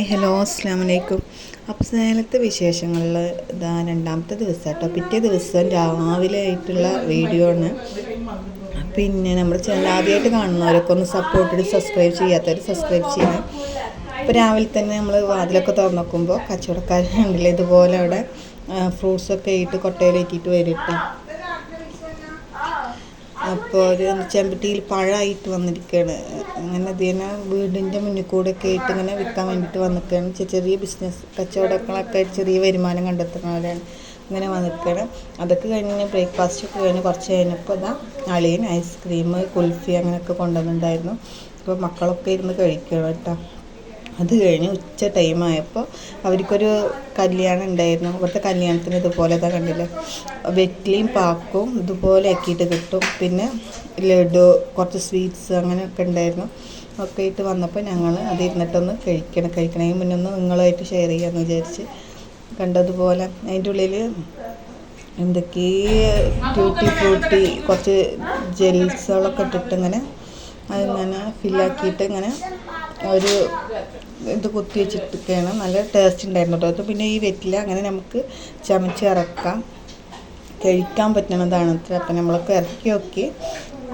Hi hello അസ്സാം വലൈക്കും അപ്പോൾ സ്നേഹത്തെ വിശേഷങ്ങളിൽ ഇതാ രണ്ടാമത്തെ ദിവസം കേട്ടോ പിറ്റേ ദിവസം രാവിലെ ആയിട്ടുള്ള വീഡിയോ ആണ്. പിന്നെ നമ്മൾ ചാനൽ ആദ്യമായിട്ട് കാണുന്നവരൊക്കെ ഒന്ന് സപ്പോർട്ട് ചെയ്ത് സബ്സ്ക്രൈബ് ചെയ്യാത്തവർ സബ്സ്ക്രൈബ് ചെയ്യണം അപ്പോൾ രാവിലെ തന്നെ നമ്മൾ വാതിലൊക്കെ തുറന്നു നോക്കുമ്പോൾ കച്ചവടക്കാരുണ്ടല്ലോ ഇതുപോലെ അവിടെ ഫ്രൂട്ട്സൊക്കെ ഇട്ട് കൊട്ടയിലേറ്റിട്ട് വരും കേട്ടോ അപ്പോൾ ഒരു ചെമ്പട്ടിയിൽ പഴമായിട്ട് വന്നിരിക്കുകയാണ്. അങ്ങനെ അതിനെ വീടിന്റെ മുന്നിൽ കൂടെ ഒക്കെ ആയിട്ട് ഇങ്ങനെ വിൽക്കാൻ വേണ്ടിയിട്ട് വന്നിരിക്കുകയാണ്. ചെറിയ ബിസിനസ് കച്ചവടങ്ങളൊക്കെ ചെറിയ വരുമാനം കണ്ടെത്തുന്നവരാണ് അങ്ങനെ വന്നിരിക്കുകയാണ്. അതൊക്കെ കഴിഞ്ഞ് ബ്രേക്ക്ഫാസ്റ്റ് ഒക്കെ കഴിഞ്ഞ് കുറച്ച് കഴിഞ്ഞപ്പോൾ ഇതാ അളിയൻ ഐസ്ക്രീം കുൽഫി അങ്ങനെയൊക്കെ കൊണ്ടുവന്നിട്ടുണ്ടായിരുന്നു. അപ്പോൾ മക്കളൊക്കെ ഇരുന്ന് കഴിക്കണം കേട്ടോ. അത് കഴിഞ്ഞ് ഉച്ച ടൈമായപ്പോൾ അവർക്കൊരു കല്യാണം ഉണ്ടായിരുന്നു. ഇവിടുത്തെ കല്യാണത്തിന് ഇതുപോലെ ഇതാ കണ്ടില്ലേ? വെറ്റിലയും പാക്കും ഇതുപോലെ ആക്കിയിട്ട് കിട്ടും. പിന്നെ ലഡു കുറച്ച് സ്വീറ്റ്സ് അങ്ങനെയൊക്കെ ഉണ്ടായിരുന്നു. ഒക്കെ ആയിട്ട് വന്നപ്പോൾ ഞങ്ങൾ അത് ഇരുന്നിട്ടൊന്ന് കഴിക്കണം കഴിക്കണമെങ്കിൽ മുന്നേ ഒന്ന് നിങ്ങളായിട്ട് ഷെയർ ചെയ്യാമെന്ന് വിചാരിച്ച് കണ്ടതുപോലെ. അതിന്റെ ഉള്ളിൽ എന്തൊക്കെ ട്യൂട്ടി ഫ്രൂട്ടി കുറച്ച് ജെൽസുകളൊക്കെ ഇട്ടിട്ട് ഇങ്ങനെ അതിങ്ങനെ ഫില്ലാക്കിയിട്ട് ഇങ്ങനെ ഒരു ഇത് കുത്തി വെച്ചിട്ടൊക്കെയാണ്. നല്ല ടേസ്റ്റ് ഉണ്ടായിരുന്നു കേട്ടോ അത് പിന്നെ ഈ വെറ്റില അങ്ങനെ നമുക്ക് ചമച്ച് ഇറക്കാം കഴിക്കാൻ പറ്റണതാണ് അത്ര അപ്പം നമ്മളൊക്കെ ഇറക്കി നോക്കി.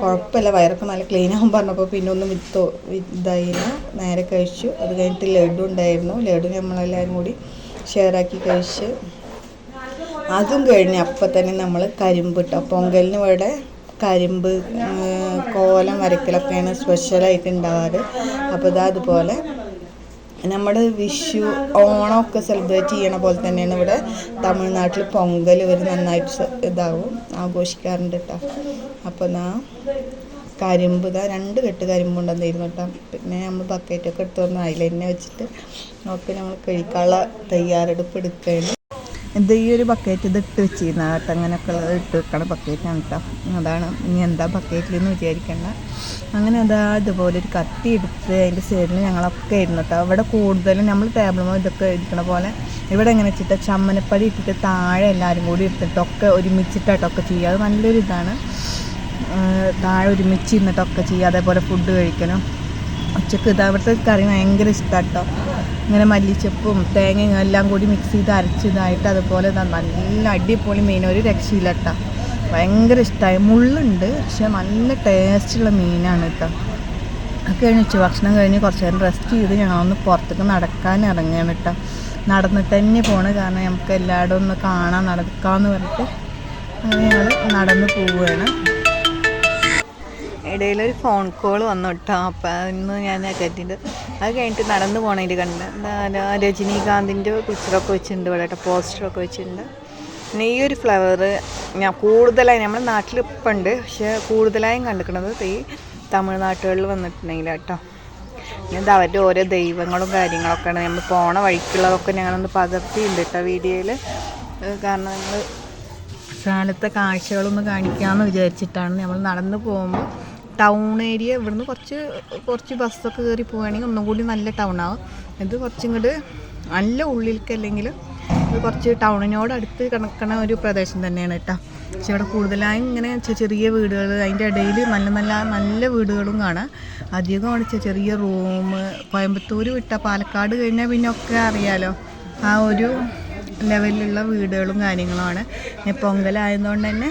കുഴപ്പമില്ല. വയറൊക്കെ നല്ല ക്ലീൻ ആകും പറഞ്ഞപ്പോൾ പിന്നെ ഒന്നും വിത്തോ ഇതായില്ല. നേരെ കഴിച്ചു. അത് കഴിഞ്ഞിട്ട് ലഡു ഉണ്ടായിരുന്നു. ലഡു നമ്മളെല്ലാവരും കൂടി ഷെയറാക്കി കഴിച്ച്. അതും കഴിഞ്ഞ് അപ്പം തന്നെ നമ്മൾ കരിമ്പ് ഇട്ട പൊങ്കലിന് ഇവിടെ കരിമ്പ് കോലം വരയ്ക്കലൊക്കെയാണ് സ്പെഷ്യലായിട്ട് ഉണ്ടാവാറ്. അപ്പോൾ ഇതാ അതുപോലെ നമ്മുടെ വിഷു ഓണമൊക്കെ സെലിബ്രേറ്റ് ചെയ്യണ പോലെ തന്നെയാണ് ഇവിടെ തമിഴ്നാട്ടിൽ പൊങ്കൽ ഒരു നന്നായിട്ട് ഇതാവും. ആഘോഷിക്കാറുണ്ട് കേട്ടോ അപ്പോൾ നാ കരിമ്പ് ഇതാ രണ്ട് കെട്ട് കരിമ്പ് ഉണ്ടെന്നിരുന്നു കേട്ടോ പിന്നെ നമ്മൾ ബക്കറ്റൊക്കെ എടുത്തു വന്ന് അതിൽ തന്നെ വെച്ചിട്ട് നോക്കി നമ്മൾ കഴിക്കാനുള്ള തയ്യാറെടുപ്പ് എടുക്കുകയാണ് ഇത് ഈ ഒരു ബക്കറ്റ് ഇത് ഇട്ട് വെച്ചിരുന്ന? കേട്ടോ അങ്ങനെയൊക്കെ ഉള്ളത് ഇട്ട് വെക്കണ ബക്കറ്റാണ് കേട്ടോ അതാണ്. ഇനി എന്താ ബക്കറ്റിൽ എന്ന് വിചാരിക്കേണ്ട. അങ്ങനെ അതാ ഇതുപോലെ ഒരു കത്തി എടുത്ത് അതിന്റെ സൈഡിൽ ഞങ്ങളൊക്കെ ഇരുന്നു കേട്ടോ അവിടെ കൂടുതലും നമ്മൾ ടേബിളുമ്പോൾ ഇതൊക്കെ ഇരിക്കണ പോലെ ഇവിടെ എങ്ങനെ വെച്ചിട്ട്? ചമ്മനപ്പടി ഇട്ടിട്ട് താഴെ എല്ലാവരും കൂടി എടുത്തിട്ടൊക്കെ ഒരുമിച്ചിട്ടൊക്കെ ചെയ്യുക. അത് നല്ലൊരു ഇതാണ് താഴെ ഒരുമിച്ച് ഇരുന്നിട്ടൊക്കെ ചെയ്യുക. അതേപോലെ ഫുഡ് കഴിക്കണം ഉച്ചയ്ക്ക് ഇതാ അവിടുത്തെ കറി ഭയങ്കര ഇഷ്ടമാണ് കേട്ടോ ഇങ്ങനെ മല്ലിച്ചപ്പും തേങ്ങയും എല്ലാം കൂടി മിക്സ് ചെയ്ത് അരച്ചതായിട്ട് അതുപോലെ നല്ല അടിപൊളി മീൻ. ഒരു രക്ഷയില്ല കേട്ടോ ഭയങ്കര ഇഷ്ടമായി മുള്ളുണ്ട് പക്ഷെ നല്ല ടേസ്റ്റുള്ള മീനാണ് കേട്ടോ അത് കഴിഞ്ഞ് ഉച്ചഭക്ഷണം കഴിഞ്ഞ് കുറച്ച് നേരം റെസ്റ്റ് ചെയ്ത് ഞങ്ങളൊന്ന് പുറത്തേക്ക് നടക്കാൻ ഇറങ്ങുകയാണ് കേട്ടോ നടന്നിട്ട് തന്നെ പോണ. കാരണം നമുക്ക് എല്ലായിടും ഒന്ന് കാണാൻ നടക്കാമെന്ന് പറഞ്ഞിട്ട് അങ്ങനെ ഞങ്ങൾ നടന്ന് പോവുകയാണ് ഇടയിലൊരു ഫോൺ കോൾ വന്നു കേട്ടോ അപ്പം ഇന്ന് ഞാൻ അറ്റൻഡ് അത് കഴിഞ്ഞിട്ട് നടന്നു പോകണതിൽ കണ്ട്. രജനീകാന്തിന്റെ പിക്ചറൊക്കെ വെച്ചിട്ടുണ്ട് ഇവിടെ കേട്ടോ പോസ്റ്ററൊക്കെ വെച്ചിട്ടുണ്ട്. പിന്നെ ഈ ഒരു ഫ്ലവർ ഞാൻ കൂടുതലായി നമ്മുടെ നാട്ടിൽ ഇപ്പം ഉണ്ട് പക്ഷേ കൂടുതലായും കണ്ടിരിക്കുന്നത് ഈ തമിഴ്നാട്ടുകളിൽ വന്നിട്ടുണ്ടെങ്കിൽ കേട്ടോ ഇത് അവരുടെ ഓരോ ദൈവങ്ങളും കാര്യങ്ങളൊക്കെയാണ്. നമ്മൾ പോണ വഴിക്കുള്ളതൊക്കെ ഞങ്ങളൊന്ന് പകർത്തിയിട്ടുണ്ട് കേട്ടോ വീഡിയോയിൽ കാരണം ഞങ്ങൾ സ്ഥലത്തെ കാഴ്ചകളൊന്ന് കാണിക്കാമെന്ന് വിചാരിച്ചിട്ടാണ് നമ്മൾ നടന്നു പോകുമ്പോൾ ടൗൺ ഏരിയ ഇവിടുന്ന് കുറച്ച് കുറച്ച് ബസ്സൊക്കെ കയറി പോവുകയാണെങ്കിൽ ഒന്നും കൂടി നല്ല ടൗൺ ആവും. ഇത് കുറച്ചും കൂടി നല്ല ഉള്ളിലേക്ക് അല്ലെങ്കിൽ ഇത് കുറച്ച് ടൗണിനോട് അടുത്ത് കിടക്കണ ഒരു പ്രദേശം തന്നെയാണ് കേട്ടോ. പക്ഷെ ഇവിടെ കൂടുതലായും ഇങ്ങനെ ചെറിയ വീടുകൾ അതിന്റെ ഇടയിൽ നല്ല നല്ല നല്ല വീടുകളും കാണാം. അധികം അവിടെ ചെറിയ റൂം കോയമ്പത്തൂർ വിട്ട പാലക്കാട് കഴിഞ്ഞാൽ പിന്നെ ഒക്കെ അറിയാലോ. ആ ഒരു ലെവലിലുള്ള വീടുകളും കാര്യങ്ങളുമാണ്. പൊങ്കലായതുകൊണ്ട് തന്നെ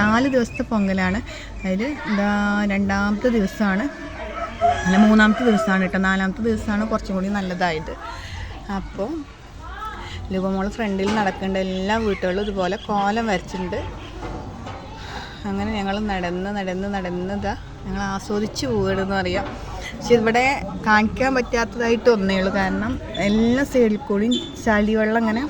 നാല് ദിവസത്തെ പൊങ്കലാണ്. അതിൽ എന്താ രണ്ടാമത്തെ ദിവസമാണ്. അല്ല മൂന്നാമത്തെ ദിവസമാണ് കേട്ടോ. നാലാമത്തെ ദിവസമാണ് കുറച്ചും കൂടി നല്ലതായത്. അപ്പോൾ ലുബമോൾ ഫ്രണ്ടിൽ നടക്കേണ്ട എല്ലാ വീട്ടുകളിലും ഇതുപോലെ കോലം വരച്ചിട്ടുണ്ട്. അങ്ങനെ ഞങ്ങൾ നടന്ന് നടന്ന് നടന്നതാ ഞങ്ങൾ ആസ്വദിച്ച് പോകണമെന്ന് പറയാം. പക്ഷെ ഇവിടെ കാണിക്കാൻ പറ്റാത്തതായിട്ട് ഒന്നേ ഉള്ളൂ. കാരണം എല്ലാ സൈഡിൽ കൂടിയും ചളി വെള്ളം അങ്ങനെ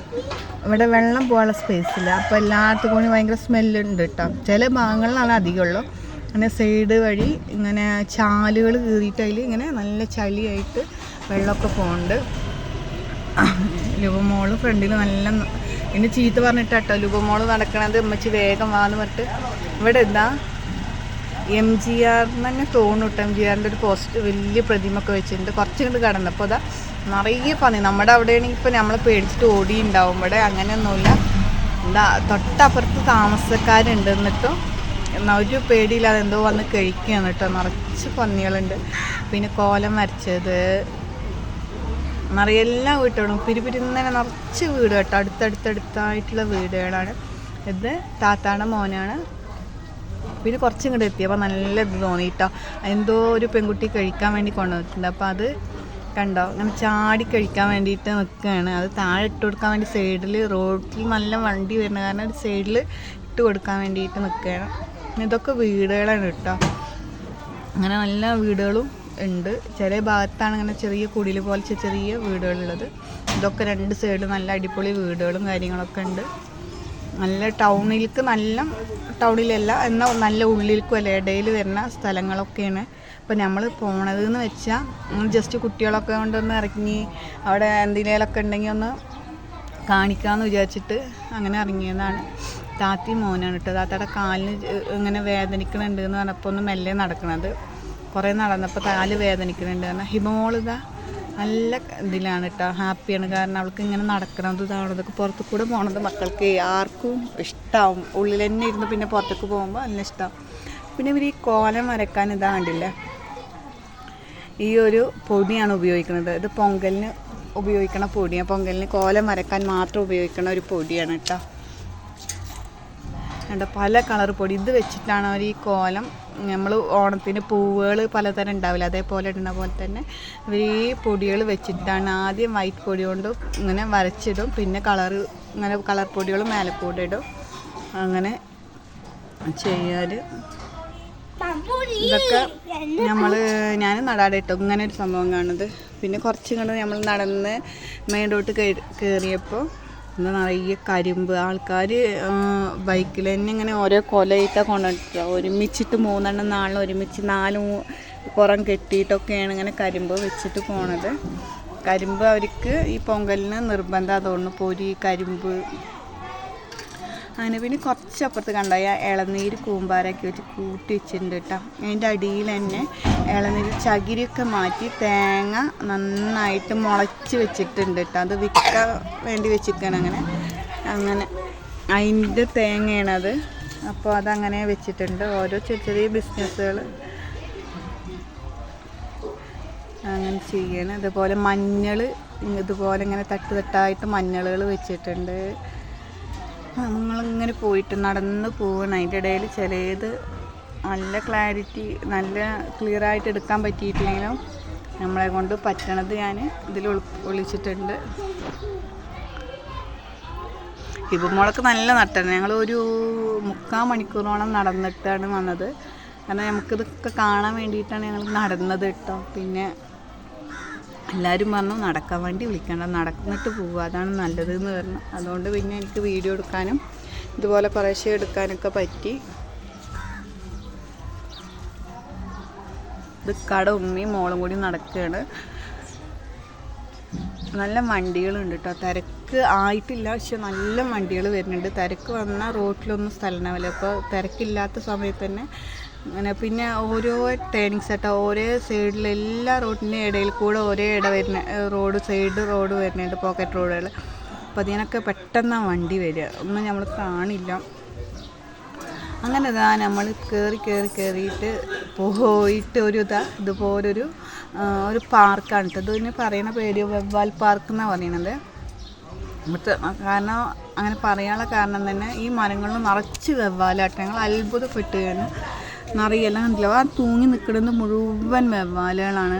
ഇവിടെ വെള്ളം പോകാനുള്ള സ്പേസ് ഇല്ല. അപ്പോൾ എല്ലായിടത്തും കൂടി ഭയങ്കര സ്മെല്ലുണ്ട് കേട്ടോ. ചില ഭാഗങ്ങളിലാണ് അധികമുള്ളൂ. അങ്ങനെ സൈഡ് വഴി ഇങ്ങനെ ചാലുകൾ കീറിയിട്ട് അതിൽ ഇങ്ങനെ നല്ല ചളിയായിട്ട് വെള്ളമൊക്കെ പോകുന്നുണ്ട് ലുബമോൾ ഫ്രണ്ടിൽ നല്ല എന്നെ ചീത്ത പറഞ്ഞിട്ട് കേട്ടോ നടക്കണത് ഉമ്മച്ചി വേഗം വാന്ന് പറഞ്ഞിട്ട്. ഇവിടെ എന്താ? എം ജി ആറിന് തന്നെ തോന്നുന്നു കേട്ടോ എം ജി ആറിന്റെ ഒരു പോസ്റ്റ് വലിയ പ്രതിമൊക്കെ വെച്ചിട്ടുണ്ട്. വെച്ചിട്ടുണ്ട് കണ്ട് കടന്നു. കടന്നപ്പോൾ അതാ നിറയെ പന്നി. നമ്മുടെ അവിടെയാണെങ്കിൽ ഇപ്പോൾ നമ്മൾ പേടിച്ചിട്ട് ഓടിയുണ്ടാവും ഇവിടെ അങ്ങനെയൊന്നുമില്ല. എന്താ തൊട്ടപ്പുറത്ത് താമസക്കാരുണ്ട് എന്നിട്ടും. എന്നാ ഒരു പേടിയില്ലാതെ എന്തോ വന്ന് കഴിക്കുകയാണ് കേട്ടോ. നിറച്ച് പന്നികളുണ്ട്. പിന്നെ കോലം വരച്ചത്. നിറയെ എല്ലാ വീട്ടുകളും. പിരിപിരിന്നനെ നിറച്ച് വീട് കേട്ടോ. അടുത്തടുത്തടുത്തായിട്ടുള്ള വീടുകളാണ്. ഇത് താത്താടെ മോനാണ്. പിന്നെ കുറച്ചും ഇങ്ങോട്ട് എത്തിയപ്പോൾ നല്ല ഇത് തോന്നി കേട്ടോ. എന്തോ ഒരു പെൺകുട്ടി കഴിക്കാൻ വേണ്ടി കൊണ്ടുവന്നിട്ടുണ്ട്. അപ്പോൾ അത് കണ്ടോ? അങ്ങനെ ചാടി കഴിക്കാൻ വേണ്ടിയിട്ട് നിൽക്കുകയാണ്. അത് താഴെ ഇട്ട് കൊടുക്കാൻ വേണ്ടി സൈഡിൽ റോഡിൽ നല്ല വണ്ടി വരുന്ന കാരണം സൈഡിൽ ഇട്ട് കൊടുക്കാൻ വേണ്ടിയിട്ട് നിൽക്കുകയാണ്. ഇതൊക്കെ വീടുകളാണ് കേട്ടോ. അങ്ങനെ നല്ല വീടുകളും ഉണ്ട്. ചില ഭാഗത്താണ് അങ്ങനെ ചെറിയ കുടിൽ പോലെ ചെറിയ വീടുകളുള്ളത്. ഇതൊക്കെ രണ്ട് സൈഡ് നല്ല അടിപൊളി വീടുകളും കാര്യങ്ങളൊക്കെ ഉണ്ട്. നല്ല ടൗണിലേക്ക് നല്ല ടൗണിലല്ല എന്നാൽ നല്ല ഉള്ളിലേക്കും അല്ല ഇടയിൽ വരുന്ന സ്ഥലങ്ങളൊക്കെയാണ്. അപ്പോൾ നമ്മൾ പോണത് എന്ന് വെച്ചാൽ ജസ്റ്റ് കുട്ടികളൊക്കെ കൊണ്ടൊന്ന് ഇറങ്ങി അവിടെ എന്തെങ്കിലുമൊക്കെ ഉണ്ടെങ്കിൽ ഒന്ന് കാണിക്കാമെന്ന് വിചാരിച്ചിട്ട് അങ്ങനെ ഇറങ്ങിയതാണ്. താത്തി മോനാണ് കേട്ടോ. താത്തയുടെ കാലിന് ഇങ്ങനെ വേദനിക്കണുണ്ട് എന്ന് പറഞ്ഞപ്പോൾ ഒന്ന് മെല്ലെ നടക്കണത്. കുറേ നടന്നപ്പോൾ കാൽ വേദനിക്കണുണ്ട് കാരണം ഹിമോളിത നല്ല ഇതിലാണ് കേട്ടോ ഹാപ്പിയാണ്. കാരണം അവൾക്ക് ഇങ്ങനെ നടക്കണത് ഇതാണതൊക്കെ പുറത്തു കൂടെ പോണത് മക്കൾക്ക് ആർക്കും ഇഷ്ടമാവും ഉള്ളിൽ തന്നെ ഇരുന്ന് പിന്നെ പുറത്തേക്ക് പോകുമ്പോൾ നല്ല ഇഷ്ടമാവും പിന്നെ ഇവർ ഈ കോലം വരക്കാൻ ഇതാണ്ടില്ല ഈ ഒരു പൊടിയാണ് ഉപയോഗിക്കുന്നത് ഇത് പൊങ്കലിന് ഉപയോഗിക്കണ പൊടിയാണ്. പൊങ്കലിന് കോലം വരക്കാൻ മാത്രം ഉപയോഗിക്കണ ഒരു പൊടിയാണ് കേട്ടോ. കണ്ടോ പല കളർ പൊടി. ഇത് വെച്ചിട്ടാണ് അവർ ഈ കോലം നമ്മൾ ഓണത്തിന് പൂവുകൾ പലതരം ഉണ്ടാവില്ല അതേപോലെ ഇടുന്ന പോലെ തന്നെ ഇവർ ഈ പൊടികൾ വെച്ചിട്ടാണ് ആദ്യം വൈറ്റ് പൊടി കൊണ്ട് ഇങ്ങനെ വരച്ചിടും പിന്നെ കളർ ഇങ്ങനെ കളർ പൊടികൾ മേലെ കൂടെ ഇടും. അങ്ങനെ ചെയ്യാൽ ഇതൊക്കെ നമ്മൾ ഞാൻ നടാടെ ഇട്ടു. ഇങ്ങനെ ഒരു സംഭവം കാണുന്നത്. പിന്നെ കുറച്ച് കൂടെ നമ്മൾ നടന്ന് മെയിൻ റോട്ട് കയറിയപ്പോൾ എന്താ നിറയെ കരിമ്പ്. ആൾക്കാർ ബൈക്കിൽ തന്നെ ഇങ്ങനെ ഓരോ കൊലയിട്ട കൊണ്ടിട്ട് ഒരുമിച്ചിട്ട് മൂന്നെണ്ണം നാളിൽ ഒരുമിച്ച് നാല് പുറം കെട്ടിയിട്ടൊക്കെയാണ് ഇങ്ങനെ കരിമ്പ് വെച്ചിട്ട് പോണത്. കരിമ്പ് അവർക്ക് ഈ പൊങ്കലിന് നിർബന്ധം. അതുകൊണ്ട് പൊരി കരിമ്പ് അങ്ങനെ പിന്നെ കുറച്ച് അപ്പുറത്ത് ഇളനീര് കൂമ്പാരൊക്കെ വെച്ച് കൂട്ടി വെച്ചിട്ടുണ്ട് കേട്ടോ. അതിന്റെ അടിയിൽ തന്നെ ഇളനീര് ചകിരിയൊക്കെ മാറ്റി തേങ്ങ നന്നായിട്ട് മുളച്ച് വെച്ചിട്ടുണ്ട് കേട്ടോ. അത് വിൽക്കാൻ വേണ്ടി വെച്ചിരിക്കണം അങ്ങനെ. അങ്ങനെ അതിന്റെ തേങ്ങയാണത് അപ്പോൾ അതങ്ങനെ വെച്ചിട്ടുണ്ട്. ഓരോ ചെറിയ ചെറിയ ബിസിനസ്സുകൾ അങ്ങനെ ചെയ്യണം. അതുപോലെ മഞ്ഞൾ ഇതുപോലെ ഇങ്ങനെ തട്ട് തട്ടായിട്ട് മഞ്ഞളുകൾ വെച്ചിട്ടുണ്ട്. നമ്മളിങ്ങനെ പോയിട്ട് നടന്ന് പോവുകയാണ് അതിന്റെ ഇടയിൽ ചിലത് നല്ല ക്ലാരിറ്റി നല്ല ക്ലിയർ ആയിട്ട് എടുക്കാൻ പറ്റിയിട്ടില്ലെങ്കിലും നമ്മളെ കൊണ്ട് പറ്റണത് ഞാൻ ഇതിൽ ഒളിച്ചിട്ടുണ്ട്. ഇപ്പം മുളക്ക് നല്ല നട്ടാണ് ഞങ്ങൾ ഒരു മുക്കാൽ മണിക്കൂറോളം നടന്നിട്ടാണ് വന്നത്. കാരണം നമുക്കിതൊക്കെ കാണാൻ വേണ്ടിയിട്ടാണ് ഞങ്ങൾ നടന്നത് കേട്ടോ. പിന്നെ എല്ലാവരും പറഞ്ഞു നടക്കാൻ വേണ്ടി വിളിക്കണ്ട നടന്നിട്ട് പോവുക അതാണ് നല്ലത് എന്ന് പറഞ്ഞു. അതുകൊണ്ട് പിന്നെ എനിക്ക് വീഡിയോ എടുക്കാനും ഇതുപോലെ കുറേശ്ശെ എടുക്കാനൊക്കെ പറ്റി. ഇത് ഉമ്മയും മോളും കൂടി നടക്കുകയാണ്. നല്ല വണ്ടികളുണ്ട് കേട്ടോ തിരക്ക് ആയിട്ടില്ല പക്ഷെ നല്ല വണ്ടികൾ വരുന്നുണ്ട്. തിരക്ക് വന്നാൽ റോട്ടിലൊന്നും സ്ഥലം ഉണ്ടാവില്ല. അപ്പോൾ തിരക്കില്ലാത്ത സമയത്ത് തന്നെ അങ്ങനെ പിന്നെ ഓരോ ടേണിങ് സെറ്റ് ഓരോ സൈഡിൽ എല്ലാ റോഡിന്റെ ഇടയിൽ കൂടെ ഒരേ ഇട വരുന്ന റോഡ് സൈഡ് റോഡ് വരുന്നുണ്ട് പോക്കറ്റ് റോഡുകൾ അപ്പോൾ അതിനൊക്കെ പെട്ടെന്ന് വണ്ടി വരിക. ഒന്നും നമ്മൾ കാണില്ല. അങ്ങനെ ഇതാ നമ്മൾ കയറി കയറി കയറിയിട്ട് പോയിട്ട് ഒരു ഇതാ ഇതുപോലൊരു ഒരു പാർക്കാണ് കേട്ടോ. ഇതിന് പറയുന്ന പേര് വെവ്വാൽ പാർക്ക് എന്നാണ് പറയുന്നത്. ഇവിടുത്തെ കാരണം അങ്ങനെ പറയാനുള്ള കാരണം തന്നെ ഈ മരങ്ങളിൽ നിറച്ച് വെവ്വാലാട്ടങ്ങൾ അത്ഭുതപ്പെട്ടുകയാണ്. നിറയെല്ലാം കണ്ടില്ല. ആ തൂങ്ങി നിൽക്കുന്നത് മുഴുവൻ വെവ്വാലുകളാണ്.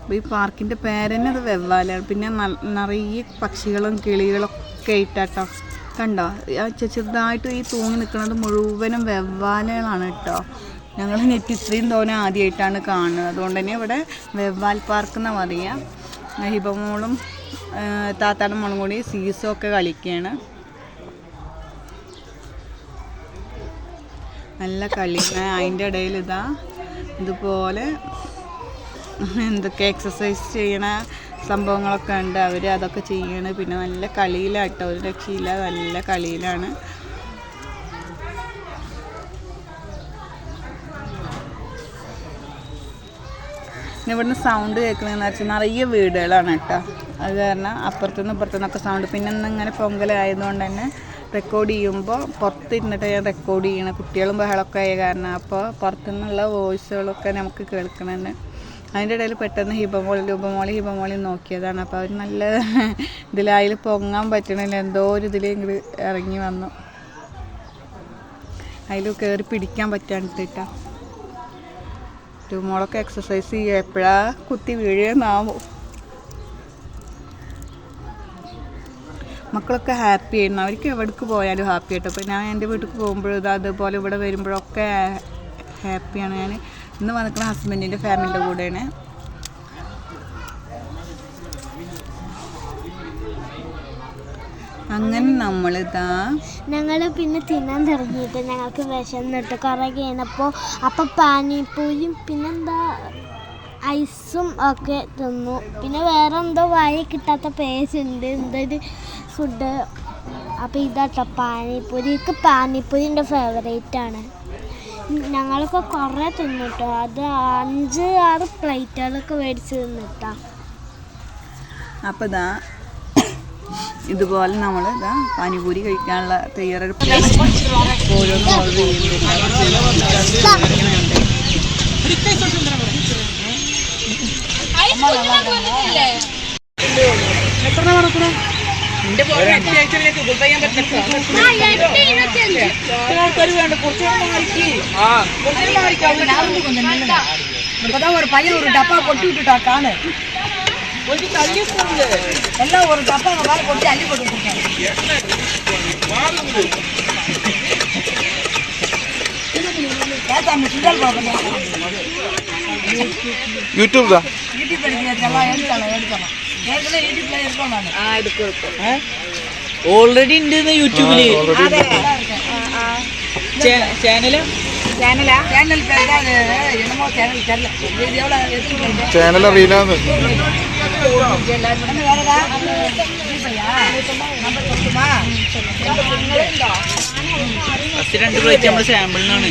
അപ്പോൾ ഈ പാർക്കിന്റെ പേരന്നെ അത് വെവ്വാലാണ് പിന്നെ നിറയെ പക്ഷികളും കിളികളൊക്കെ ഇട്ടാട്ടോ കണ്ടോ? ചെറുതായിട്ട് ഈ തൂങ്ങി നിൽക്കുന്നത് മുഴുവനും വെവ്വാലുകളാണ് കേട്ടോ. ഞങ്ങൾ നെറ്റ് ഇത്രയും തോനെ ആദ്യമായിട്ടാണ് കാണുന്നത്. അതുകൊണ്ട് തന്നെ ഇവിടെ വെവ്വാൽ പാർക്ക് എന്നാണ് പറയുക ഹിബമോളും താത്താടും മോളും കൂടി സീസോ ഒക്കെ കളിക്കുകയാണ് നല്ല കളി അതിന്റെ ഇടയിൽ ഇതാ ഇതുപോലെ എന്തൊക്കെ എക്സസൈസ് ചെയ്യണ സംഭവങ്ങളൊക്കെ ഉണ്ട്. അവർ അതൊക്കെ ചെയ്യണ്. പിന്നെ നല്ല കളിയിലാട്ടോ. ഒരു രക്ഷയില്ല. നല്ല കളിയിലാണ്. ഇവിടുന്ന് സൗണ്ട് കേൾക്കുന്നതെന്ന് വെച്ചാൽ നിറയെ വീടുകളാണ് കേട്ടോ. അത് കാരണം അപ്പുറത്തുനിന്ന് ഇപ്പുറത്തുനിന്നൊക്കെ സൗണ്ട് പിന്നെ ഇന്ന് ഇങ്ങനെ പൊങ്കലായതുകൊണ്ട് തന്നെ റെക്കോർഡ് ചെയ്യുമ്പോൾ പുറത്തിരുന്നിട്ട് ഞാൻ റെക്കോർഡ് ചെയ്യണം കുട്ടികളും ബഹളമൊക്കെ ആയ കാരണം അപ്പോൾ പുറത്തുനിന്നുള്ള വോയിസുകളൊക്കെ നമുക്ക് കേൾക്കണമെന്ന് അതിന്റെ ഇടയിൽ പെട്ടെന്ന് ഹിബമോളി രൂപമോളി ഹിബമോളി നോക്കിയതാണ്. അപ്പോൾ അവർ നല്ല അതിൽ പൊങ്ങാൻ പറ്റണില്ല. എന്തോ ഒരു ഇതിൽ ഇറങ്ങി വന്നു. അതിൽ കയറി പിടിക്കാൻ പറ്റാണ്ടിട്ടാ രൂപമോളൊക്കെ എക്സസൈസ് ചെയ്യുക എപ്പോഴാണ് കുത്തി വീഴുന്നാവോ? മക്കളൊക്കെ ഹാപ്പി ആയിരുന്നു. അവർക്ക് എവിടേക്ക് പോയാലും ഹാപ്പി ആയിട്ട് അപ്പോൾ ഞാൻ എന്റെ വീട്ടിൽ പോകുമ്പോഴും ഇത് അതുപോലെ ഇവിടെ വരുമ്പോഴൊക്കെ ഹാപ്പിയാണ് ഞാൻ ഇന്ന് വന്നിക്കുന്ന ഹസ്ബൻഡിന്റെ ഫാമിലിയുടെ കൂടെയാണ്. അങ്ങനെ നമ്മളിതാ ഞങ്ങൾ പിന്നെ തിന്നാൻ തുടങ്ങിയിട്ട് ഞങ്ങൾക്ക് വിശന്നിട്ട് കുറേ കഴിഞ്ഞപ്പോൾ അപ്പം പാനിപ്പൂരിയും പിന്നെന്താ ഐസും ഒക്കെ തിന്നു. പിന്നെ വേറെ എന്തോ വായി കിട്ടാത്ത പേസ് ഉണ്ട്. എന്തൊരു ഫുഡ്. അപ്പോൾ ഇതാട്ടോ പാനിപ്പൂരി എനിക്ക് പാനിപ്പൂരി എന്റെ ഫേവറേറ്റ് ആണ്. ഞങ്ങളൊക്കെ കുറേ തിന്നിട്ടോ. അത് അഞ്ച് ആറ് പ്ലേറ്റുകളൊക്കെ മേടിച്ച് തിന്നിട്ടാ. അപ്പോൾ ഇതാ ഇതുപോലെ നമ്മൾ ഇതാ പാനിപൂരി കഴിക്കാനുള്ള തയ്യാറെടുപ്പ് ഓരോന്നും ഓർഡർ ചെയ്യുന്നുണ്ട്. ஒரு பையன் ஒரு டப்பா கொட்டி விட்டுட்டா காணு எல்லாம் ஒரு டப்பா மேல கொட்டி அள்ளி போட்டு விட்டுருக்காங்க ஏத்தாமி சுண்டல் பாப்பா യൂട്യൂബ് ദാ யூடியூப் எடுக்கலாம் எடுக்கலாம் எடுக்கலாம் ആ ഓൾറെഡി ഉണ്ട് യൂട്യൂബിൽ ചാനലാ ചാനൽ അറിയില്ലാന്ന്. ഫസ്റ്റ് രണ്ട് പ്ലേറ്റ് നമ്മുടെ സാമ്പിളിനാണ്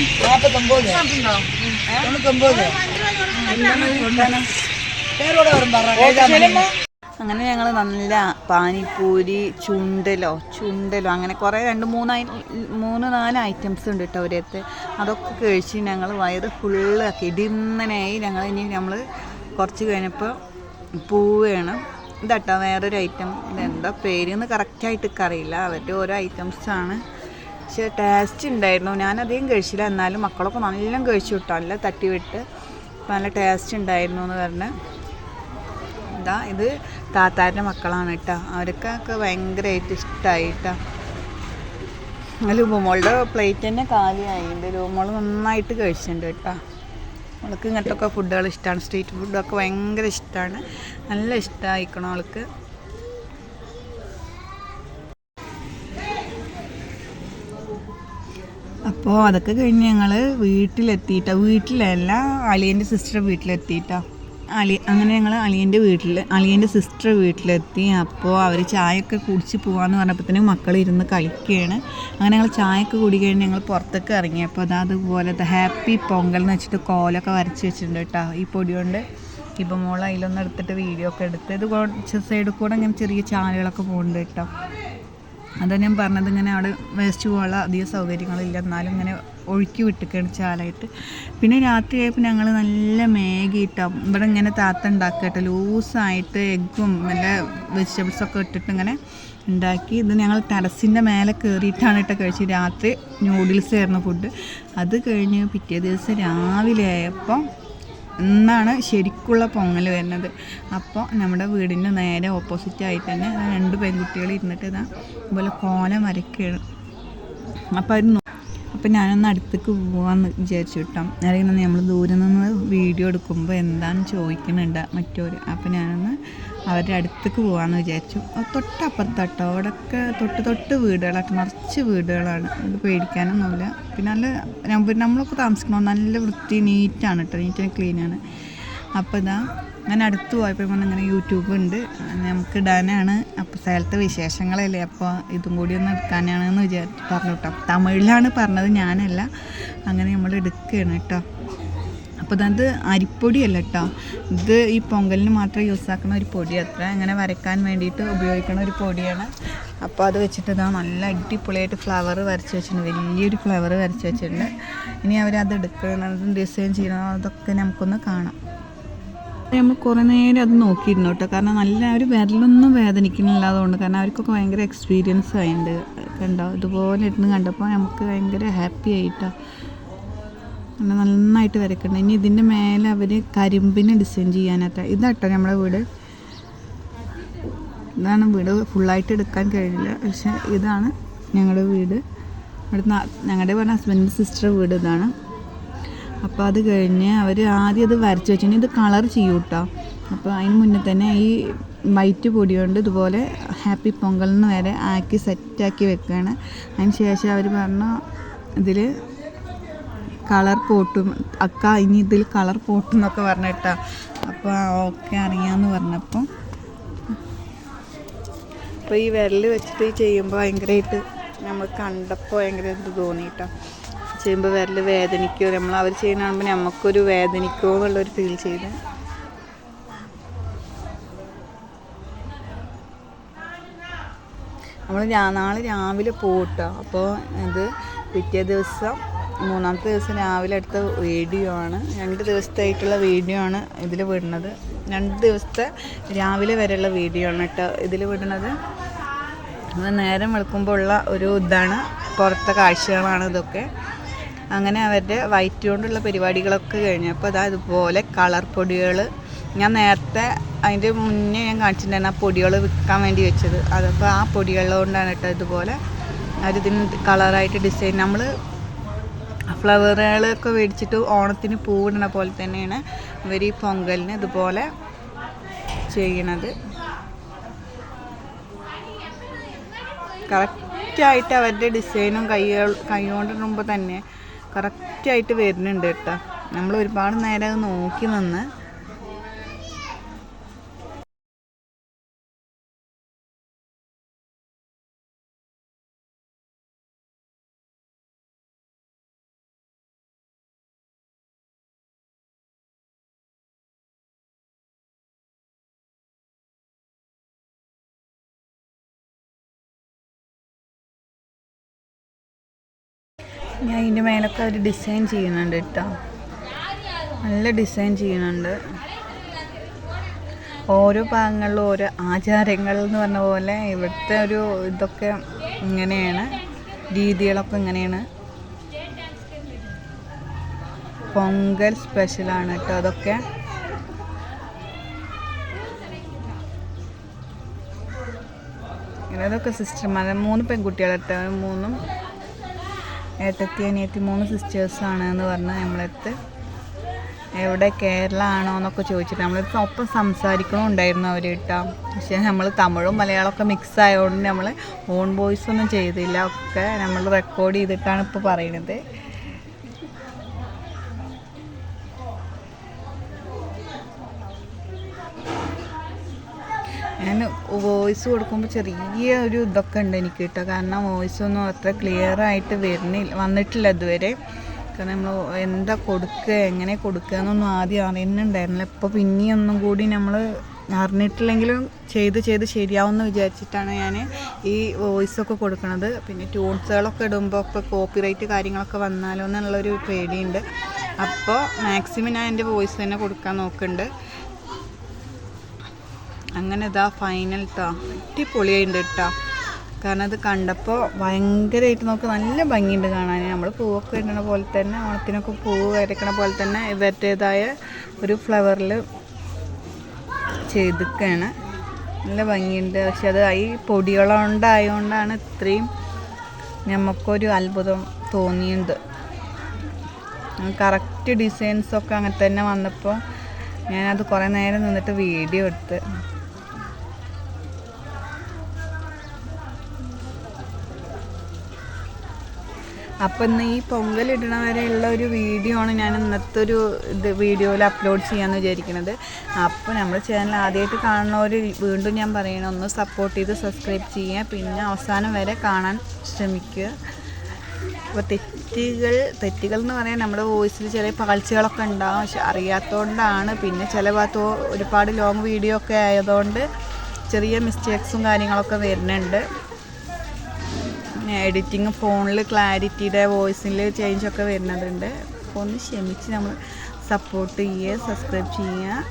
പേരോടെ വരും പറഞ്ഞു അങ്ങനെ ഞങ്ങൾ നല്ല പാനിപ്പൂരി ചുണ്ടലോ ചുണ്ടലോ അങ്ങനെ കുറേ രണ്ട് മൂന്ന് മൂന്ന് നാല് ഐറ്റംസ് ഉണ്ട് കേട്ടോ ഒരേത്ത്. അതൊക്കെ കഴിച്ച് ഞങ്ങൾ വയറ് ഫുള്ളാക്കി. ഇടിന്നനായി ഞങ്ങൾ ഇനി നമ്മൾ കുറച്ച് കഴിഞ്ഞപ്പോൾ പൂ പൂവേണ്. ഇതട്ടോ വേറൊരു ഐറ്റം ഇതെന്താ പേരെന്ന് കറക്റ്റായിട്ട് അറിയില്ല അവരുടെ ഓരോ ഐറ്റംസാണ് പക്ഷേ ടേസ്റ്റ് ഉണ്ടായിരുന്നു ഞാനധികം കഴിച്ചില്ല. എന്നാലും മക്കളൊക്കെ നല്ല കഴിച്ചു കിട്ടോ നല്ല തട്ടിവിട്ട്. നല്ല ടേസ്റ്റ് ഉണ്ടായിരുന്നു എന്ന് പറഞ്ഞ്. ഇതാ ഇത് താത്താരന്റെ മക്കളാണ് കേട്ടോ. അവർക്കൊക്കെ ഭയങ്കരമായിട്ട് ഇഷ്ടമായി കേട്ടോ ലൂമോളുടെ പ്ലേറ്റ് തന്നെ കാലിയായി എന്റെ ലുബുമോൾ നന്നായിട്ട് കഴിച്ചിട്ടുണ്ട് കേട്ടോ. അവൾക്ക് ഇങ്ങനത്തൊക്കെ ഫുഡുകൾ ഇഷ്ടമാണ് സ്ട്രീറ്റ് ഫുഡൊക്കെ ഭയങ്കര ഇഷ്ടമാണ് നല്ല ഇഷ്ടമായിക്കണം അവൾക്ക് അപ്പോൾ അതൊക്കെ കഴിഞ്ഞ് ഞങ്ങൾ വീട്ടിലെത്തിയിട്ടാണ് വീട്ടിലല്ല അളിയന്റെ സിസ്റ്റർ വീട്ടിലെത്തിയിട്ടാ. അളി അങ്ങനെ ഞങ്ങൾ അളിയന്റെ വീട്ടിൽ അളിയന്റെ സിസ്റ്റർ വീട്ടിലെത്തി. അപ്പോൾ അവർ ചായയൊക്കെ കുടിച്ച് പോകാമെന്ന് പറഞ്ഞപ്പോഴത്തേനും മക്കൾ ഇരുന്ന് കളിക്കുകയാണ് അങ്ങനെ ഞങ്ങൾ ചായയൊക്കെ കുടി കഴിഞ്ഞ് ഞങ്ങൾ പുറത്തൊക്കെ ഇറങ്ങി. അപ്പോൾ അത് അതുപോലെ ഹാപ്പി പൊങ്കൽ എന്ന് വെച്ചിട്ട് കോലൊക്കെ വരച്ച് വെച്ചിട്ടുണ്ട് കേട്ടോ. ഈ പൊടി കൊണ്ട് ഇപ്പം മോൾ അതിലൊന്ന് എടുത്തിട്ട് വീഡിയോ ഒക്കെ എടുത്ത്. ഇത് കുറച്ച് സൈഡിൽ കൂടെ ഇങ്ങനെ ചെറിയ ചാനലുകളൊക്കെ പോകുന്നുണ്ട് കേട്ടോ. അതാ ഞാൻ പറഞ്ഞത് ഇങ്ങനെ അവിടെ വേസ്റ്റ് പോകാനുള്ള അധികം സൗകര്യങ്ങളില്ല. എന്നാലും ഇങ്ങനെ ഒഴുക്കി വിട്ടിക്കാണ് ചാലായിട്ട്. പിന്നെ രാത്രി ആയപ്പോൾ ഞങ്ങൾ നല്ല മാഗി ഇട്ടാം ഇവിടെ ഇങ്ങനെ താത്ത ഉണ്ടാക്കിയിട്ട് ലൂസായിട്ട് എഗ്ഗും നല്ല വെജിറ്റബിൾസൊക്കെ ഇട്ടിട്ട് ഇങ്ങനെ ഉണ്ടാക്കി. ഇത് ഞങ്ങൾ ടെറസിന്റെ മേലെ കയറിയിട്ടാണ് കേട്ടോ കഴിച്ചത്. രാത്രി നൂഡിൽസ് ആയിരുന്നു ഫുഡ് അത് കഴിഞ്ഞ് പിറ്റേ ദിവസം രാവിലെ ആയപ്പോൾ ഇന്നാണ് ശരിക്കുള്ള പൊങ്ങൽ വരുന്നത്. അപ്പോൾ നമ്മുടെ വീടിന്റെ നേരെ ഓപ്പോസിറ്റ് ആയിട്ട് തന്നെ രണ്ട് പെൺകുട്ടികൾ ഇരുന്നിട്ട് ഇതാ ഇതുപോലെ കോലം വരയ്ക്കുകയാണ് അപ്പോൾ അവർ അപ്പം ഞാനൊന്ന് അടുത്തേക്ക് പോകാമെന്ന് വിചാരിച്ചു കേട്ടോ. അല്ലെങ്കിൽ നമ്മൾ ദൂരെ നിന്ന് വീഡിയോ എടുക്കുമ്പോൾ എന്താണെന്ന് ചോദിക്കുന്നുണ്ട് മറ്റൊരു. അപ്പം ഞാനൊന്ന് അവരുടെ അടുത്തേക്ക് പോകാമെന്ന് വിചാരിച്ചു. തൊട്ടപ്പുറത്താട്ടോ. അവിടെയൊക്കെ തൊട്ട് തൊട്ട് വീടുകളൊക്കെ നിറച്ച് വീടുകളാണ്. അത് പേടിക്കാനൊന്നുമില്ല. പിന്നെ നല്ല നമ്മ- നമ്മളൊക്കെ താമസിക്കണോ? നല്ല വൃത്തി നീറ്റാണ് കേട്ടോ നീറ്റ് ക്ലീനാണ് അപ്പോൾ ഇതാ ഞാൻ അടുത്ത് പോയപ്പോൾ പറഞ്ഞാൽ ഇങ്ങനെ യൂട്യൂബ് ഉണ്ട്. നമുക്ക് ഇടാനാണ്. അപ്പോൾ സ്ഥലത്തെ വിശേഷങ്ങളല്ലേ. അപ്പോൾ ഇതും കൂടി ഒന്ന് എടുക്കാനാണെന്ന് വിചാരിച്ചു. പറഞ്ഞു കേട്ടോ തമിഴിലാണ് പറഞ്ഞത് ഞാനല്ല. അങ്ങനെ നമ്മൾ എടുക്കുകയാണ് കേട്ടോ അപ്പോൾ അത് അരിപ്പൊടിയല്ല കേട്ടോ ഇത് ഈ പൊങ്കലിന് മാത്രം യൂസ് ആക്കുന്ന ഒരു പൊടി. അത്ര അങ്ങനെ വരയ്ക്കാൻ വേണ്ടിയിട്ട് ഉപയോഗിക്കുന്ന ഒരു പൊടിയാണ്. അപ്പോൾ അത് വെച്ചിട്ട് ഇതാ നല്ല അടിപൊളിയായിട്ട് ഫ്ലവർ വരച്ച് വെച്ചിട്ടുണ്ട്. വലിയൊരു ഫ്ലവർ വരച്ച് വെച്ചിട്ടുണ്ട്. ഇനി അവരത് എടുക്കുന്നതും ഡിസൈൻ ചെയ്യണോ അതൊക്കെ നമുക്കൊന്ന് കാണാം. നമ്മൾ കുറേ നേരം അത് നോക്കിയിരുന്നു കേട്ടോ കാരണം നല്ല ഒരു വിരലൊന്നും വേദനിക്കുന്നില്ല അതുകൊണ്ട് കാരണം അവർക്കൊക്കെ ഭയങ്കര എക്സ്പീരിയൻസ് ആയിട്ടുണ്ട് കണ്ടോ? ഇതുപോലെ ഇരുന്ന് കണ്ടപ്പോൾ നമുക്ക് ഭയങ്കര ഹാപ്പി ആയിട്ടോ. അങ്ങനെ നന്നായിട്ട് വരയ്ക്കണം ഇനി ഇതിന്റെ മേലെ അവർ കരിമ്പിന് ഡിസൈൻ ചെയ്യാനായിട്ട്. ഇതാട്ടോ നമ്മുടെ വീട്. ഇതാണ് വീട്. ഫുള്ളായിട്ട് എടുക്കാൻ കഴിയില്ല. പക്ഷെ ഇതാണ് ഞങ്ങളുടെ വീട്. ഇവിടുന്ന് ഞങ്ങളുടെ പറഞ്ഞ ഹസ്ബൻഡ് സിസ്റ്റർ വീട് ഇതാണ്. അപ്പോൾ അത് കഴിഞ്ഞ് അവർ ആദ്യം അത് വരച്ച് വെച്ചിട്ട് ഇത് കളർ ചെയ്യും കേട്ടോ അപ്പോൾ അതിന് മുന്നേ തന്നെ ഈ വൈറ്റ് പൊടി കൊണ്ട് ഇതുപോലെ ഹാപ്പി പൊങ്കലിന് വരെ ആക്കി സെറ്റാക്കി വെക്കുകയാണ് അതിന് ശേഷം അവർ പറഞ്ഞു ഇതിൽ കളർ പോട്ടും. അക്ക ഇനി ഇതിൽ കളർ പോട്ടും എന്നൊക്കെ പറഞ്ഞിട്ടാ അപ്പോൾ ഓക്കെ അറിയാമെന്ന് പറഞ്ഞപ്പോൾ അപ്പോൾ ഈ വിരൽ വെച്ചിട്ട് ചെയ്യുമ്പോൾ ഭയങ്കരമായിട്ട് നമ്മൾ കണ്ടപ്പോൾ ഭയങ്കര ഇത് തോന്നിയിട്ടോ. ചെയ്യുമ്പോൾ വിരൽ വേദനിക്കോ? നമ്മൾ അവർ ചെയ്യുന്ന നമുക്കൊരു വേദനിക്കോ എന്നുള്ളൊരു ഫീൽ ചെയ്ത്. നമ്മൾ നാളെ രാവിലെ പോകട്ടോ അപ്പോൾ ഇത് പിറ്റേ ദിവസം മൂന്നാമത്തെ ദിവസം രാവിലെ എടുത്ത വീഡിയോ ആണ്. രണ്ട് ദിവസത്തായിട്ടുള്ള വീഡിയോ ആണ് ഇതിൽ വിടുന്നത്. രണ്ട് ദിവസത്തെ രാവിലെ വരെയുള്ള വീഡിയോ ആണ് കേട്ടോ ഇതിൽ വിടുന്നത്. അത് നേരം വെളുക്കുമ്പോൾ ഉള്ള ഒരു ഇതാണ്. പുറത്തെ കാഴ്ചകളാണ് ഇതൊക്കെ. അങ്ങനെ അവരുടെ വൈറ്റ് കൊണ്ടുള്ള പരിപാടികളൊക്കെ കഴിഞ്ഞു. അപ്പോൾ അതാ ഇതുപോലെ കളർ പൊടികൾ ഞാൻ നേരത്തെ അതിന്റെ മുന്നേ ഞാൻ കാണിച്ചിട്ടുണ്ടായിരുന്നു ആ പൊടികൾ വിൽക്കാൻ വേണ്ടി വെച്ചത്. അതപ്പോൾ ആ പൊടികൾ കൊണ്ടാണ് കേട്ടോ ഇതുപോലെ. അവരിതിന് കളറായിട്ട് ഡിസൈൻ. നമ്മൾ ഫ്ലവറുകളൊക്കെ മേടിച്ചിട്ട് ഓണത്തിന് പൂവിടണ പോലെ തന്നെയാണ് ഇവർ ഈ പൊങ്കലിന് ഇതുപോലെ ചെയ്യണത്. കറക്റ്റായിട്ട് അവരുടെ ഡിസൈനും കൈ കൊണ്ടിടുമ്പോൾ തന്നെ കറക്റ്റായിട്ട് വരുന്നുണ്ട് കേട്ടോ. നമ്മൾ ഒരുപാട് നേരം അത് നോക്കി നിന്ന് ഞാൻ ഇതിന്റെ മേലൊക്കെ അവർ ഡിസൈൻ ചെയ്യുന്നുണ്ട് കേട്ടോ. നല്ല ഡിസൈൻ ചെയ്യുന്നുണ്ട്. ഓരോ ഭാഗങ്ങളിലും ഓരോ ആചാരങ്ങൾ എന്ന് പറഞ്ഞ പോലെ ഇവിടുത്തെ ഒരു ഇതൊക്കെ ഇങ്ങനെയാണ്. രീതികളൊക്കെ ഇങ്ങനെയാണ്. പൊങ്കൽ സ്പെഷ്യലാണ് കേട്ടോ അതൊക്കെ. അതൊക്കെ സിസ്റ്റർമാർ മൂന്ന് പെൺകുട്ടികളെട്ടോ. മൂന്നും ഏട്ടത്തി അനിയത്തി മൂന്ന് സിസ്റ്റേഴ്സാണ് എന്ന് പറഞ്ഞ് നമ്മളടുത്ത് എവിടെ കേരള ആണോ എന്നൊക്കെ ചോദിച്ചിട്ട് നമ്മളടുത്ത് ഒപ്പം സംസാരിക്കണമുണ്ടായിരുന്നു അവർ കേട്ടോ പക്ഷേ നമ്മൾ തമിഴും മലയാളമൊക്കെ മിക്സ് ആയതുകൊണ്ട് നമ്മൾ ഓൺ വോയിസ് ഒന്നും ചെയ്തില്ല. ഒക്കെ നമ്മൾ റെക്കോർഡ് ചെയ്തിട്ടാണ് ഇപ്പോൾ പറയുന്നത് വോയിസ് കൊടുക്കുമ്പോൾ ചെറിയ ഒരു ഇതൊക്കെ ഉണ്ട് എനിക്ക് കേട്ടോ. കാരണം വോയിസ് ഒന്നും അത്ര ക്ലിയർ ആയിട്ട് വരുന്നില്ല വന്നിട്ടില്ല ഇതുവരെ. കാരണം നമ്മൾ എന്താ കൊടുക്കുക എങ്ങനെ കൊടുക്കുക എന്നൊന്നും ആദ്യം അറിയുന്നുണ്ടായിരുന്നില്ല. ഇപ്പോൾ പിന്നെയൊന്നും കൂടി നമ്മൾ അറിഞ്ഞിട്ടില്ലെങ്കിലും ചെയ്ത് ചെയ്ത് ശരിയാവുമെന്ന് വിചാരിച്ചിട്ടാണ് ഞാൻ ഈ വോയിസൊക്കെ കൊടുക്കുന്നത് പിന്നെ ട്യൂൺസുകളൊക്കെ ഇടുമ്പോൾ ഇപ്പോൾ കോപ്പിറൈറ്റ് കാര്യങ്ങളൊക്കെ വന്നാലോ എന്നുള്ളൊരു പേടിയുണ്ട്. അപ്പോൾ മാക്സിമം ഞാൻ എന്റെ വോയിസ് തന്നെ കൊടുക്കാൻ നോക്കുന്നുണ്ട്. അങ്ങനെ ഇതാ ഫൈനൽ ട്ടോ. അടിപൊളിയായിട്ടുണ്ട് കേട്ടോ കാരണം അത് കണ്ടപ്പോൾ ഭയങ്കരമായിട്ട് നമുക്ക് നല്ല ഭംഗിയുണ്ട് കാണാൻ നമ്മൾ പൂവൊക്കെ ഇടണ പോലെ തന്നെ ഓണത്തിനൊക്കെ പൂവ് വരയ്ക്കണ പോലെ തന്നെ ഇവരുടേതായ ഒരു ഫ്ലവറിൽ ചെയ്തിക്കാണ്. നല്ല ഭംഗിയുണ്ട്. പക്ഷെ അത് ഈ പൊടികളുണ്ടായതുകൊണ്ടാണ് ഇത്രയും നമുക്കൊരു അത്ഭുതം തോന്നിയത്. കറക്റ്റ് ഡിസൈൻസൊക്കെ അങ്ങനെ തന്നെ വന്നപ്പോൾ ഞാനത് കുറേ നേരം നിന്നിട്ട് വീഡിയോ എടുത്ത്. അപ്പം ഇന്ന് ഈ പൊങ്കൽ ഇടണ വരെയുള്ള ഒരു വീഡിയോ ആണ് ഞാൻ ഇന്നത്തെ ഒരു ഇത് വീഡിയോയിൽ അപ്ലോഡ് ചെയ്യാമെന്ന് വിചാരിക്കുന്നത് അപ്പോൾ നമ്മുടെ ചാനൽ ആദ്യമായിട്ട് കാണുന്നവർ വീണ്ടും ഞാൻ പറയണം ഒന്ന് സപ്പോർട്ട് ചെയ്ത് സബ്സ്ക്രൈബ് ചെയ്യുക പിന്നെ അവസാനം വരെ കാണാൻ ശ്രമിക്കുക. അപ്പോൾ തെറ്റുകൾ തെറ്റുകൾ എന്ന് പറയാൻ നമ്മുടെ വോയിസിൽ ചെറിയ പാഴ്ചകളൊക്കെ ഉണ്ടാകും പക്ഷെ അറിയാത്തതുകൊണ്ടാണ് പിന്നെ ചില ഭാഗത്ത് ഒരുപാട് ലോങ് വീഡിയോ ഒക്കെ ആയതുകൊണ്ട് ചെറിയ മിസ്റ്റേക്സും കാര്യങ്ങളൊക്കെ വരുന്നുണ്ട്. എഡിറ്റിങ് ഫോണിൽ ക്ലാരിറ്റിയുടെ വോയിസിൽ ചേഞ്ച് ഒക്കെ വരുന്നതുണ്ട്. അപ്പോൾ ഒന്ന് ക്ഷമിച്ച് നമ്മൾ സപ്പോർട്ട് ചെയ്യുക സബ്സ്ക്രൈബ് ചെയ്യുക.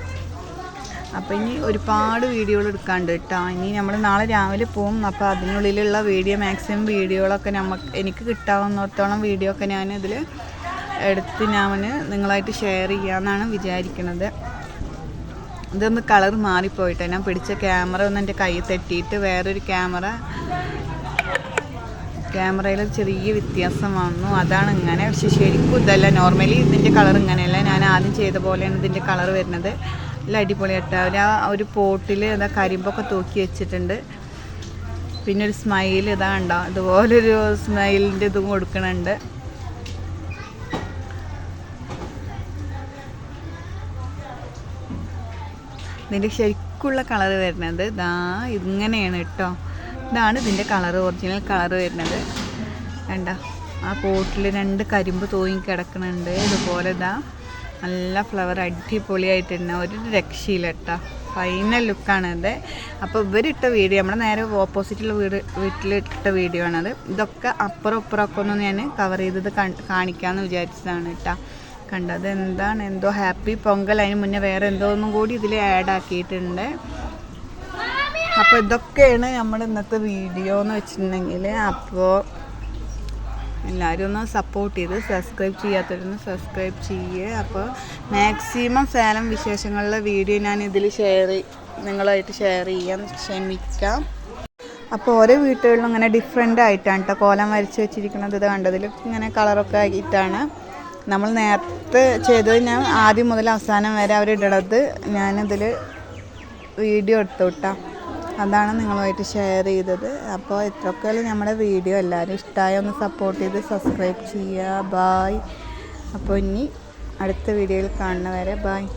അപ്പോൾ ഇനി ഒരുപാട് വീഡിയോകൾ എടുക്കാണ്ട് കേട്ടോ ഇനി നമ്മൾ നാളെ രാവിലെ പോകും അപ്പോൾ അതിനുള്ളിലുള്ള വീഡിയോ മാക്സിമം വീഡിയോകളൊക്കെ നമുക്ക് എനിക്ക് കിട്ടാവുന്നിടത്തോളം വീഡിയോ ഒക്കെ ഞാൻ ഇതിൽ എടുത്ത് ഞാൻ നിങ്ങളായിട്ട് ഷെയർ ചെയ്യാമെന്നാണ് വിചാരിക്കുന്നത് ഇതൊന്ന് കളർ മാറിപ്പോയിട്ട്. ഞാൻ പിടിച്ച ക്യാമറ ഒന്ന് എന്റെ കൈ തട്ടിയിട്ട് വേറൊരു ക്യാമറ ക്യാമറയിൽ ചെറിയ വ്യത്യാസം വന്നു. അതാണ് ഇങ്ങനെ പക്ഷെ ശരിക്കും ഇതല്ല. നോർമലി ഇതിന്റെ കളർ ഇങ്ങനെയല്ല. ഞാൻ ആദ്യം ചെയ്ത പോലെയാണ് ഇതിന്റെ കളർ വരുന്നത്. നല്ല അടിപൊളിയായിട്ട് അവർ ആ ഒരു പോട്ടിൽ എന്താ കരിമ്പൊക്കെ തൂക്കി വെച്ചിട്ടുണ്ട്. പിന്നെ ഒരു സ്മൈൽ ഇതാ ഉണ്ടോ ഇതുപോലൊരു സ്മൈലിന്റെ ഇതും കൊടുക്കണുണ്ട്. ഇതിന്റെ ശരിക്കുള്ള കളർ വരുന്നത് ഇതാ ഇങ്ങനെയാണ് കേട്ടോ. ഇതാണ് ഇതിന്റെ കളർ ഒറിജിനൽ കളർ വരുന്നത്. വേണ്ട ആ പോട്ടിൽ രണ്ട് കരിമ്പ് തൂങ്ങി കിടക്കുന്നുണ്ട് ഇതുപോലെ ഇതാ നല്ല ഫ്ലവർ അടിപൊളിയായിട്ടുണ്ട്. ഒരു രക്ഷയില്ല ഫൈനൽ ലുക്കാണ് ഇത്. അപ്പോൾ ഇവരിട്ട വീഡിയോ നമ്മുടെ നേരെ ഓപ്പോസിറ്റുള്ള വീട് വീട്ടിലിട്ട വീഡിയോ ആണത്. ഇതൊക്കെ അപ്പുറം ഇപ്പുറമൊക്കെ ഒന്ന് ഞാൻ കവർ ചെയ്തത് കാണിക്കാമെന്ന് വിചാരിച്ചതാണ് കേട്ടോ. കണ്ടത് എന്താണ് എന്തോ ഹാപ്പി പൊങ്കൽ. അതിന് മുന്നേ വേറെ എന്തോ ഒന്നും കൂടി ഇതിൽ ആഡ് ആക്കിയിട്ടുണ്ട്. അപ്പോൾ ഇതൊക്കെയാണ് നമ്മൾ ഇന്നത്തെ വീഡിയോ എന്ന് വെച്ചിട്ടുണ്ടെങ്കിൽ അപ്പോൾ എല്ലാവരും ഒന്ന് സപ്പോർട്ട് ചെയ്ത് സബ്സ്ക്രൈബ് ചെയ്യാത്തവരൊന്ന് സബ്സ്ക്രൈബ് ചെയ്യുക അപ്പോൾ മാക്സിമം സേലം വിശേഷങ്ങളിലെ വീഡിയോ ഞാൻ ഇതിൽ ഷെയർ നിങ്ങളായിട്ട് ഷെയർ ചെയ്യാൻ ശ്രമിക്കാം. അപ്പോൾ ഓരോ വീട്ടുകളിലും ഇങ്ങനെ ഡിഫറെന്റ് ആയിട്ടാണ് കേട്ടോ കോലം വരച്ച് വെച്ചിരിക്കുന്നത് ഇത് കണ്ടതിൽ ഇങ്ങനെ കളറൊക്കെ ആയിട്ടാണ്. നമ്മൾ നേരത്തെ ചെയ്തത് ഞാൻ ആദ്യം മുതൽ അവസാനം വരെ അവരിടണത് ഞാനിതിൽ വീഡിയോ എടുത്തു അതാണ് നിങ്ങളുമായിട്ട് ഷെയർ ചെയ്തത്. അപ്പോൾ ഇത്രയൊക്കെയുള്ള നമ്മുടെ വീഡിയോ എല്ലാവരും ഇഷ്ടമായ ഒന്ന് സപ്പോർട്ട് ചെയ്ത് സബ്സ്ക്രൈബ് ചെയ്യുക. ബായ് അപ്പോൾ ഇനി അടുത്ത വീഡിയോയിൽ കാണുന്നവരെ ബായ്